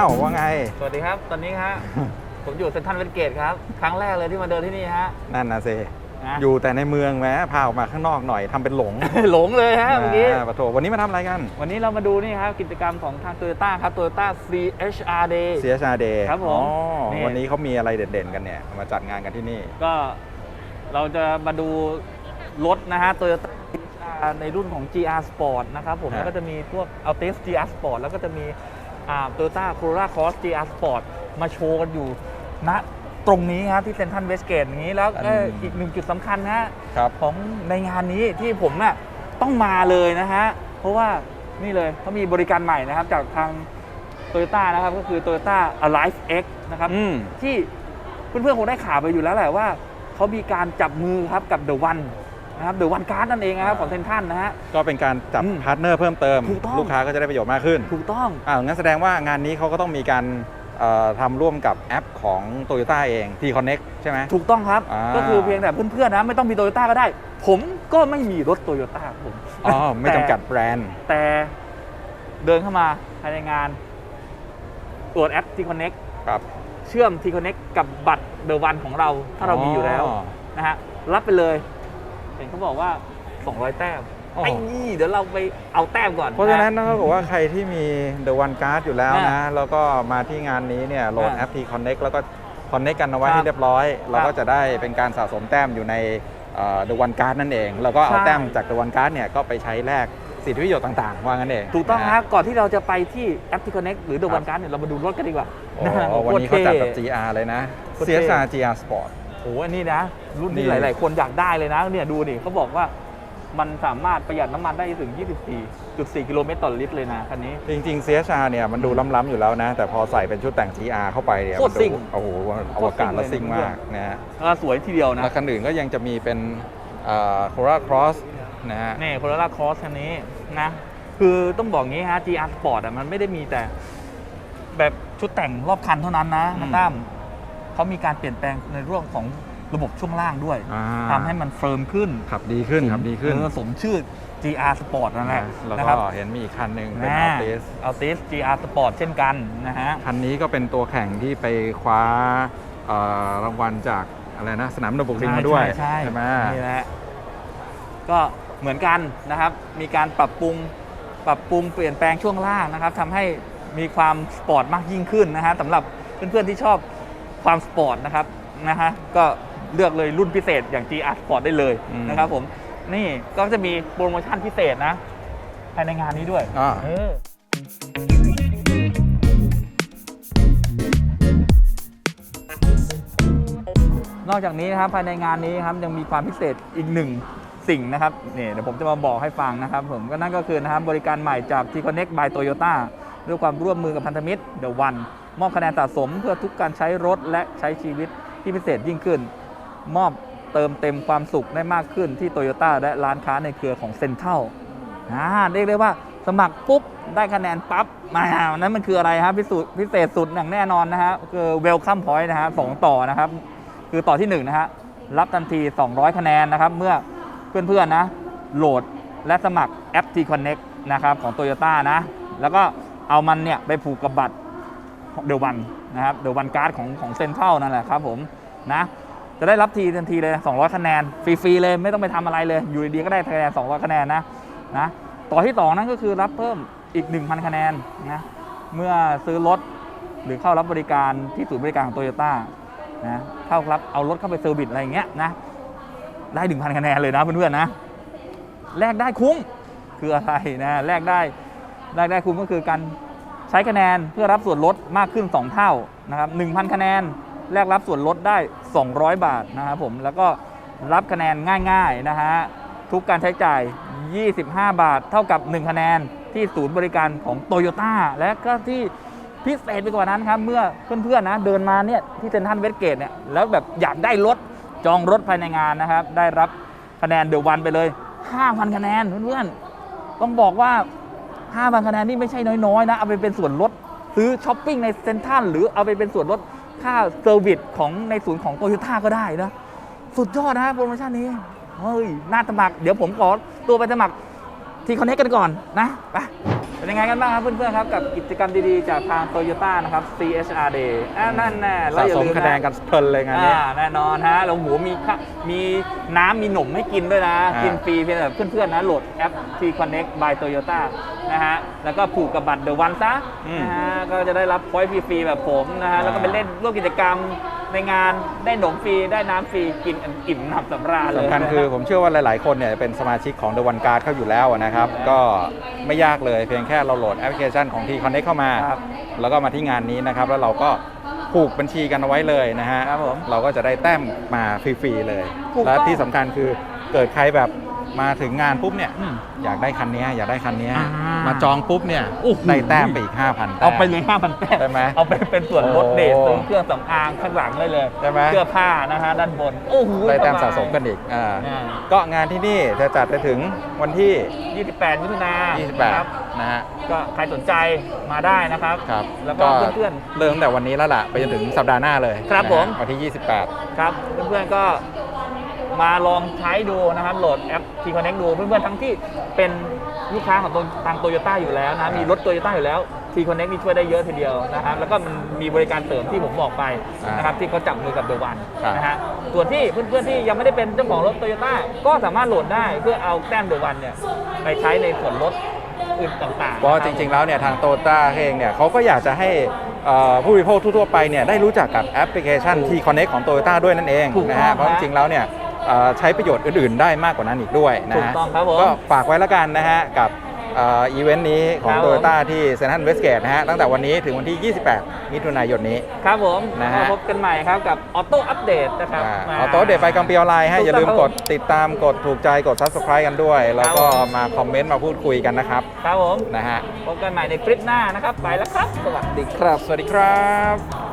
าวว่าไง สวัสดีครับ ตอนนี้ฮะ ผมอยู่เซ็นทรัลเวสเกตครับ ครั้งแรกเลยที่มาเดินที่นี่ฮะ นั่นนะเซนะอยู่แต่ในเมืองแหมพาออกมาข้างนอกหน่อยทำเป็นหลง หลงเลยฮะเมื่อกี้าปะโถวันนี้มาทำอะไรกัน วันนี้เรามาดูนี่ครับกิจกรรมของทาง Toyota ครับ Toyota CHR Day เสียชาเดย์ครับผมอ๋อนี่วันนี้เขามีอะไรเด่นๆกันเนี่ย มาจัดงานกันที่นี่ ก็เราจะมาดูรถนะฮะ Toyota CHR ในรุ่นของ GR Sport นะครับผมฮะแล้วก็จะมีพวก Altis GR Sport แล้วก็จะมี อ่า Toyota Corolla Cross GR Sport มาโชว์กันอยู่ณตรงนี้ครับที่เซ็นทรัลเวสเกตอย่างนี้แล้วก็อีกหนึ่งจุดสำคัญฮะครับของในงานนี้ที่ผมน่ะต้องมาเลยนะฮะ เพราะว่านี่เลยเขามีบริการใหม่นะครับ จากทาง Toyota นะครับ ก็คือ Toyota Alive X นะครับ อืม ที่เพื่อนๆคงได้ข่าวไปอยู่แล้วแหละว่าเขามีการจับมือครับกับ The One นะครับ The One Card นั่นเองนะครับของเซนทันนะฮะ ก็เป็นการจับอืมพาร์ทเนอร์เพิ่มเติม ถูกต้อง ลูกค้าก็จะได้ประโยชน์มากขึ้นถูกต้อง อ่างั้นแสดงว่างานนี้เขาก็ต้องมีการเอ่อทำร่วมกับแอปของ Toyota เอง T-Connect ใช่ไหม ถูกต้องครับ อ่า ก็คือเพียงแต่เพื่อนๆนะไม่ต้องมีโตโยต้าก็ได้ ผมก็ไม่มีรถโตโยต้าผม อ๋อ ไม่จำกัดแบรนด์ แต่เดินเข้ามาภายในงานตรวจแอป T Connect ครับ เชื่อม T Connect กับบัตรเดอะวันของเรา ถ้าเรามีอยู่แล้วนะฮะรับไปเลย เห็นเขาบอกว่า 200 แต้มอ๋อ ไอ้นี่เดี๋ยวเราไปเอาแต้มก่อนเพราะฉะนั้นก็บอกว่าใครที่มี The One Card อยู่แล้วนะอ่าแล้วก็มาที่งานนี้เนี่ยโหลดอ่าแอป T-Connect แล้วก็ Connect กันเอาไว้ครับให้เรียบร้อย เราครัก็บจะได้เป็นการสะสมแต้มอยู่ในเอ่อ The One Card นั่นเอง แล้วก็เอาใช่แต้มจาก The One Card เนี่ยก็ไปใช้แลกสิทธิประโยชน์ต่างๆ ว่างั้นเองถูกต้องนะคฮะรับก่อนที่เราจะไปที่แอป T Connect หรือ The ครับ One Card เนี่ยเรามาดูรถกันดีกว่าโอ้นะฮะวันนี้เขาจัดแบบโคตรท่ GR เลยนะ โคตรเท่ CSR GR Sport โอ้โหอันนี้นะ รุ่นนี่ ที่หลาย ๆ คนอยากได้เลยนะเนี่ยดูดิเขาบอกว่ามันสามารถประหยัดน้ำมันได้ถึง 24.4 กิโลเมตรต่อลิตรเลยนะคันนี้ จริง ๆ CSR เนี่ยมันดูล้ำๆอยู่แล้วนะ แต่พอใส่เป็นชุดแต่ง GR เข้าไปเนี่ยโคตรมันซิ่ดูงโอ้โหอวกาศและซิ่งมากนะฮะก็สวยทีเดียวนะแล้วคันอื่นก็ยังจะมีเป็นโคราครอสนะฮะ นี่โคโรล่าครอสคันนี้นะ คือต้องบอกงี้ฮะ GR Sport อะมันไม่ได้มีแต่ แบบชุดแต่งรอบคันเท่านั้นนะอืมนะตั้ม เขามีการเปลี่ยนแปลงในเรื่องของระบบช่วงล่างด้วยอ่า ทำให้มันเฟิร์มขึ้นขับดีขึ้นขับดีขึ้นเออสมชื่อ GR Sport นั่นแหละแล้วนะคก็รับเห็นมีอีกคันหนึ่งเป็นนะ Altis Altis GR Sport เช่นกันนะฮะ คันนี้ก็เป็นตัวแข่งที่ไปคว้าเอ่อรางวัลจากอะไรนะสนามนบุกดิงมาด้วยใช่ใช่ไหม นี่แหละก็เหมือนกันนะครับ มีการปรับปรุงปรับปรุงเปลี่ยนแปลงช่วงล่างนะครับทำให้มีความสปอร์ตมากยิ่งขึ้นนะฮะสำหรับเพื่อนๆที่ชอบ ความสปอร์ตนะครับนะฮะก็เลือกเลยรุ่นพิเศษอย่าง GR Sport ได้เลยอืม นะครับผมนี่ก็จะมีโปรโมชั่นพิเศษนะภายในงานนี้ด้วยอ่า เออ นอกจากนี้นะครับภายในงานนี้ครับยังมีความพิเศษอีกหนึ่งสิ่งนะครับนี่เดี๋ยวผมจะมาบอกให้ฟังนะครับ ผมก็นั่นก็คือนะครับบริการใหม่จาก T Connect by Toyota ด้วยความร่วมมือกับพันธมิตร The One มอบคะแนนสะสมเพื่อทุกการใช้รถและใช้ชีวิตที่พิเศษยิ่งขึ้น มอบเติมเต็มความสุขได้มากขึ้นที่โตโยต้าและร้านค้าในเครือของเซ็นเทรัลอ่าเรียกได้ว่าสมัครปุ๊บ ได้คะแนนปั๊บมานั้นมันคืออะไรครับพิสูจน์พิเศษสุดอย่างแน่นอนนะฮะคือ Welcome Point นะฮะสองต่อนะครับ คือต่อที่1นะฮะรับทันที 200 คะแนนนะครับ เมื่อเพื่อนๆนะ โหลดและสมัครแอป T Connect นะครับของ Toyota นะ แล้วก็ เอามันเนี่ยไปผูกกับบัตรเดวันนะครับเดวันการ์ดของของเซ็นทรัลนั่นแหละครับผมนะจะได้รับทีทันทีเลย 200 คะแนน ฟรีๆเลยไม่ต้องไปทำอะไรเลย อยู่ดีๆก็ได้คะแนน 200 คะแนนนะนะต่อที่ 2 นั่นก็คือรับเพิ่มอีก 1,000 คะแนนนะเมื่อซื้อรถหรือเข้ารับบริการที่ศูนย์บริการของโตโยต้านะเข้ารับเอารถเข้าไปเซอร์วิสอะไรอย่างเงี้ยนะได้ 1,000 คะแนนเลยนะเพื่อนๆนะแลกได้คุ้มคืออะไรนะแลกได้แลกได้คุ้มก็คือการ ใช้คะแนนเพื่อรับส่วนลดมากขึ้น 2 เท่านะครับ1,000 คะแนนแลกรับส่วนลดได้ 200 บาทนะครับผมแล้วก็รับคะแนนง่ายๆนะฮะทุกการใช้จ่าย 25 บาท เท่ากับ 1 คะแนนที่ศูนย์บริการของโตโยต้าและก็ที่พิเศษไปกว่านั้นครับ เมื่อเพื่อนๆนะเดินมาเนี่ยที่เซ็นทรัลเวสเกตเนี่ยแล้วแบบอยากได้รถจองรถภายในงานนะครับ ได้รับคะแนนเดือวันไปเลย 5,000 คะแนนเพื่อนๆต้องบอกว่า 5,000คะแนนนี่ไม่ใช่น้อยๆนะ เอาไปเป็นส่วนลดซื้อช้อปปิ้งในเซ็นทรัลหรือเอาไปเป็นส่วนลดค่าเซอร์วิสของในศูนย์ของโตโยต้าก็ได้นะ สุดยอดนะโปรโมชั่นนี้ เฮ้ย น่าสมัคร เดี๋ยวผมขอตัวไปสมัครที่คอนเนคกันก่อนนะไปไปยังไงกันบ้างครับเพื่อนๆครับ กับกิจกรรมดีๆ จากทางโตโยต้านะครับ CHR Day อ่านั่นแน่แล้สะวอย่าสมลืมคะแนนกันเพลินเลยงานนี้ อ่าแน่นอนฮะเราหมูมีข้ามีน้ำมีหนมให้กินด้วยนะ อ่ากิกินฟรีเพียงแต่เพื่อนๆนะโหลดแอป T Connect by Toyota นะฮะ แล้วก็ผูกกับบัตรเดอะวันซะนะฮะ ก็จะได้รับพอยต์ฟรีๆแบบผมนะฮะ แล้วก็ไปเล่นร่วมกิจกรรมในงานได้หนมฟรีได้น้ำฟรีกินอิ่มหนำสำราญเลยสำคัญคือผมเชื่อว่าหลาย ๆ คนเนี่ยเป็นสมาชิกของ The One Card เข้าอยู่แล้วนะครับ ก็ไม่ยากเลยเพียงแค่เราโหลดแอปพลิเคชันของ T Connect เข้ามา ครับ แล้วก็มาที่งานนี้นะครับ แล้วเราก็ผูกบัญชีกันเอาไว้เลยนะฮะครับผมเราก็จะได้แต้มมาฟรี ๆ เลย ถูกต้อง และที่สำคัญคือเกิดใครแบบ มาถึงงานปุ๊บเนี่ยอืมอยากได้คันนี้อยากได้คันนี้อ่ามาจองปุ๊บเนี่ยโอ้โห ได้แต้มไปอีก 5,000แต้ม เอาไปเลย5,000แต้มใช่ไหมเอาไปเป็นส่วนลดเดทโอ้ซื้อเครื่องสำอางข้างหลังได้เลยใช่ไหม เสื้อผ้านะฮะด้านบน โอ้โหได้แต้มบายสะสมกันอีกอ่าอ่าก็งานที่นี่จะจัดไปถึงวันที่ 28มิถุนายนครับ28 นะฮะ ก็ใครสนใจมาได้นะครับ ครับแล้วก็เพื่อน เริ่มตั้งแต่วันนี้แล้วล่ะ ไปจนถึงสัปดาห์หน้าเลยครับนะฮะผม วันที่ 28 ๆ ครับ เพื่อนๆก็ มาลองใช้ดูนะครับโหลดแอป T Connect ดูเพื่อนๆทั้งที่เป็นลูกค้าของตัวทางโตโยต้าอยู่แล้วนะมีรถโตโยต้าอยู่แล้ว T Connect นี่ช่วยได้เยอะทีเดียวนะครับแล้วก็มันมีบริการเสริมที่ผมบอกไปอ่านนะครับที่เขาจับมือกับเดอะวันครับนะฮะส่วนที่เพื่อนๆที่ยังไม่ได้เป็นเจ้าของรถโตโยต้าก็สามารถโหลดได้เพื่อเอาแต้มเดอะวันเนี่ยไปใช้ในส่วนลดอื่นต่างๆเพราะนะคบจริงๆแล้วเนี่ยทางโตต้าเองเนี่ยเขาก็อยากจะให้เอ่อผู้บริโภคทั่วๆไปเนี่ยได้รู้จักกับแอปพลิเคชันถูก T Connect ของ Toyota ด้วยนั่นเองถูกนะต้องฮะเพราะคจรับริงๆแล้วเนี่ยเอ่อ ใช้ประโยชน์อื่นๆ ได้มากกว่านั้นอีกด้วยนะถูกฮะต้องครับผม ก็ฝากไว้แล้วกันนะฮะกับเอ่ออีเวนต์นี้ของครับผม Toyota ที่เซนทรัลเวสเกตนะฮะตั้งแต่วันนี้ถึงวันที่ 28 มิถุนายนนี้ ครับผมนะฮะ มาพบกันใหม่ครับกับออโต้อัปเดตนะครับอ่ามา เอาโต๊ะเด็ดไปกัมปีออนไลน์ให้ถูกอย่าลืมต้องกครัดบติดตามกดถูกใจกด Subscribe กันด้วย แล้วก็ครับผม มาคอมเมนต์มาพูดคุยกันนะครับครับผม นะฮะพบกันใหม่ในคลิปหน้านะครับ ไปแล้วครับ สวัสดีครับ สวัสดีครับ